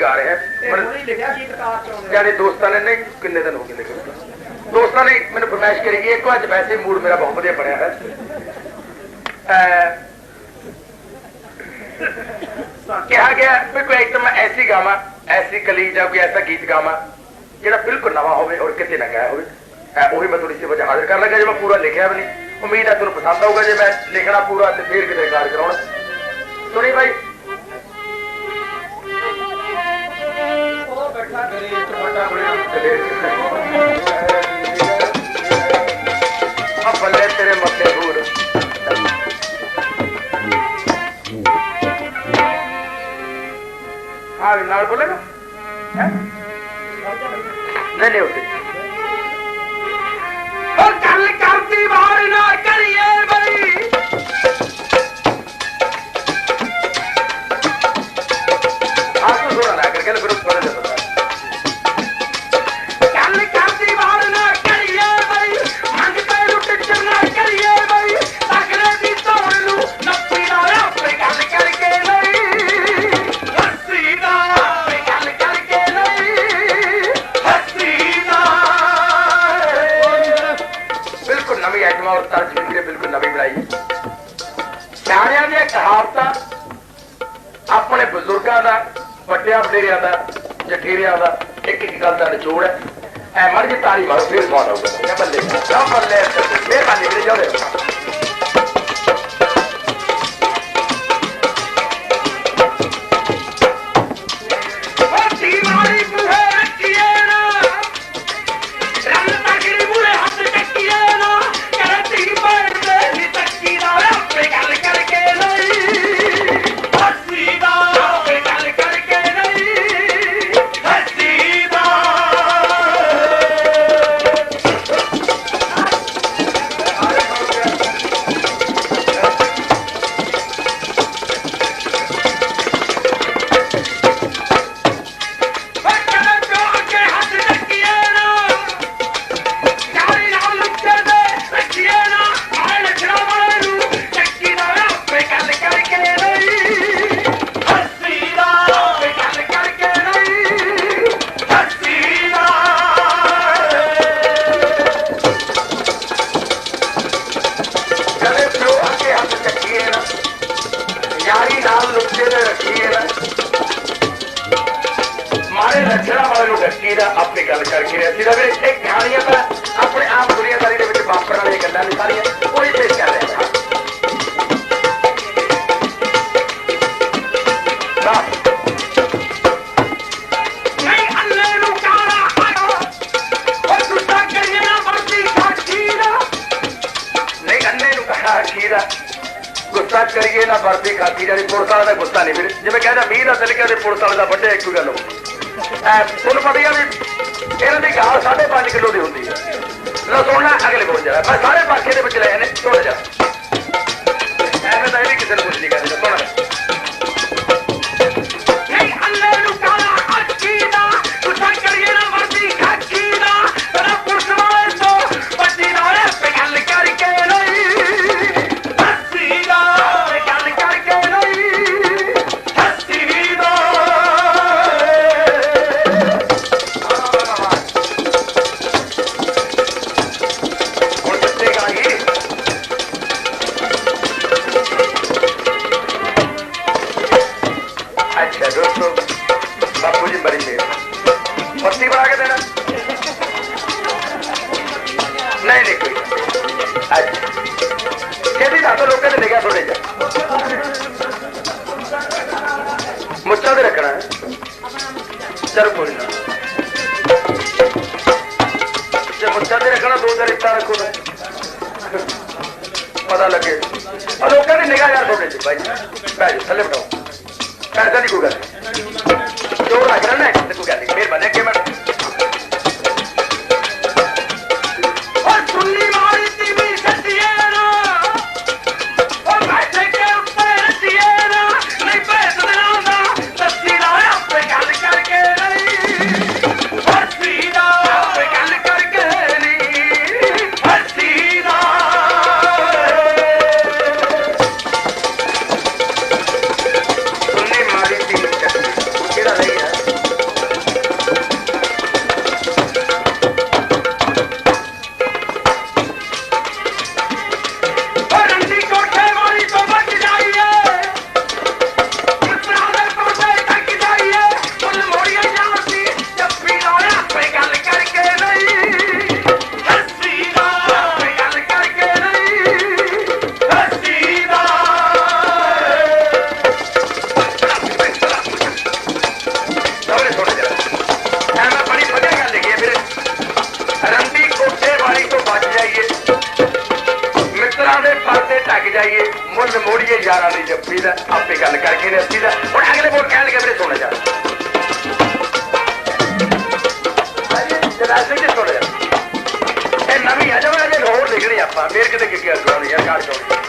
ਗਾ ਰਿਹਾ। ਹੁਣੇ ਲਿਖਿਆ ਗੀਤਕਾਰ ਚ ਆਉਂਦੇ ਯਾਰੇ ਦੋਸਤਾਂ ਨੇ ਨਹੀਂ ਕਿੰਨੇ ਦਿਨ ਹੋ ਗਏ ਲਿਖੇ ਦੋਸਤਾਂ ਨੇ ਮੈਨੂੰ ਫਰਮਾਇਸ਼ ਕਰੀ ਇੱਕ ਅੱਜ ਵੈਸੇ ਮੂਡ ਮੇਰਾ ਬਹੁਤ ਵਧੀਆ ਬਣਿਆ ਹੈ ਕਿਹਾ ਗਿਆ ਵੀ ਕੋਈ ਆਈਟਮ ਐਸੀ ਗਾਵਾਂ ਐਸੀ ਕਲੀ ਜਾਂ ਕੋਈ ਐਸਾ ਗੀਤ ਗਾਵਾਂ ਜਿਹੜਾ ਬਿਲਕੁਲ ਨਵਾਂ ਹੋਵੇ ਔਰ ਕਿਤੇ ਨਾ ਗਿਆ ਹੋਵੇ। ਉਹੀ ਮੈਂ ਜਿਹੀ ਵਜ੍ਹਾ ਹਾਜ਼ਰ ਕਰ ਲੱਗਾ ਜੇ ਮੈਂ ਪੂਰਾ ਲਿਖਿਆ ਵੀ ਨਹੀਂ। ਉਮੀਦ ਹੈ ਤੁਹਾਨੂੰ ਪਸੰਦ ਆਊਗਾ ਜੇ ਮੈਂ ਲਿਖਣਾ ਪੂਰਾ ਤੇ ਫੇਰ ਕਿਤੇ ਕਾਰ ਕਰਾਉਣਾ। ਸੁਣੀ ਭਾਈ ਬੱਲੇ ਤੇਰੇ ਮੱਥੇ ਹੂਰ ਆ ਵੀ ਨਾਲ ਬੋਲੇਗਾ ਹੈਂ? ਨਹੀਂ ਨਹੀਂ ਉੱਤੇ ਉਹ ਗੱਲ ਕਰਦੀ ਵਾਰ ਨਾ ਕਰੀਏ ਬਈ ਆਪ ਨੂੰ ਥੋੜਾ ਨਾ ਕਰਕੇ ਫਿਰ ਨਵੀਂ ਆਈਟਮ ਔਰ ਤਰਜ ਵੀ ਬਿਲਕੁਲ ਨਵੀਂ ਬਣਾਈ ਹੈ। ਸਿਆਣਿਆਂ ਦੀਆਂ ਕਹਾਵਤਾਂ ਆਪਣੇ ਬਜ਼ੁਰਗਾਂ ਦਾ ਵੱਡਿਆਂ ਵਡੇਰਿਆਂ ਦਾ ਜਠੇਰਿਆਂ ਦਾ ਇੱਕ ਇੱਕ ਗੱਲ ਦਾ ਨਿਚੋੜ ਹੈ। ਐ ਮਰ ਜੀ ਤਾਰੀ ਮਾਰੋ ਫੇਰ ਸਵਾਦ ਆਊਗਾ। ਬੱਲੇ। ਬੱਲੇ ਫੇਰ ਬਾਨੀ ਮੇਰੇ ਜਾਓ ਮਾਰੇ ਲੱਛਣਾ ਵਾਲੇ ਨੂੰ ਡੱਕੀ ਦਾ, ਆਪਣੀ ਗੱਲ ਕਰਕੇ ਰਿਹਾ ਸੀ ਵੀਰੇ ਇਹ ਕਹਾਣੀਆਂ ਤਾਂ ਆਪਣੇ ਆਪ ਦੁਨੀਆਦਾਰੀ ਦੇ ਵਿੱਚ ਵਾਪਰਨ ਵਾਲੀਆਂ ਗੱਲਾਂ ਨੇ ਸਾਰੀਆਂ। ਗੁੱਸਾ ਕਰੀਏ ਨਾ ਵਰਦੀ ਖਾਤੀ ਜਿਹੜੀ ਪੁਲਿਸ ਵਾਲੇ ਦਾ ਗੁੱਸਾ ਨਹੀਂ ਫਿਰ ਜਿਵੇਂ ਕਹਿੰਦਾ ਮੀਂਹ ਦਾ ਦਿਲ ਤੇ ਪੁਲਿਸ ਵਾਲੇ ਦਾ ਵੱਡੇ ਇੱਕੋ ਗੱਲ ਹੋ ਐ ਤੁਹਾਨੂੰ ਪਤਾ ਵੀ ਇਹਨਾਂ ਦੀ ਗਾਲ 5.5 ਕਿਲੋ ਦੀ ਹੁੰਦੀ ਹੈ ਲੋ ਸੁਣਨਾ ਅਗਲੇ ਬੋਲ ਜਾ। ਮੈਂ ਸਾਰੇ ਪਾਸੇ ਦੇ ਵਿੱਚ ਲਏ ਨੇ ਥੋੜਾ ਜਾ। ਐਵੇਂ ਤਾਂ ਇਹ ਵੀ ਕਿਸੇ ਨੂੰ ਕੁਝ ਨਹੀਂ ਕਹਿੰਦੇ, ਸੁਣ ਮੁੱਛਾਂ ਤੇ ਰੱਖਣਾ ਚਲ ਕੋਈ ਨਾ। ਜੇ ਮੁੱਛਾਂ ਤੇ ਰੱਖਣਾ, ਦੋ ਚਾਰ ਇੱਟਾਂ ਰੱਖੋ ਨਾ ਪਤਾ ਲੱਗੇ। ਆ ਲੋਕਾਂ ਦੀ ਨਿਗਾਹ ਯਾਰ ਤੁਹਾਡੇ ਚ, ਬਾਈ ਬਾਈ ਥੱਲੇ ਬਟਾਓ ਪੈਸਾ ਦੀ ਕੋਈ ਗੱਲ ਨਹੀਂ। ਜੋਰ ਲੱਗ ਨਾ ਕੋਈ ਗੱਲ ਨਹੀਂ। ਮਿਹਰਬਾਨੀ ਅੱਗੇ ਮੈਂ ਦਾ ਆਪੇ ਗੱਲ ਕਰਕੇ ਨੇ 80 ਦਾ। ਹੁਣ ਅਗਲੇ ਬੋਲ ਕਹਿਣਗੇ ਲੱਗੇ ਵੀਰੇ, ਸੁਣ ਜਾ। ਜਰਾ ਸਿੰਘ ਜੀ, ਸੁਣ ਜਾ। ਇਹ ਨਵੀਂ ਆ ਜਾਵੇ ਅਜੇ ਹੋਰ ਲਿਖਣੀ ਆਪਾਂ। ਫੇਰ ਕਿਤੇ ਕਿੱਕੇ ਅਸਲਾਉਣੀ ਯਾਰ ਕਾੜ ਚੋਣੀ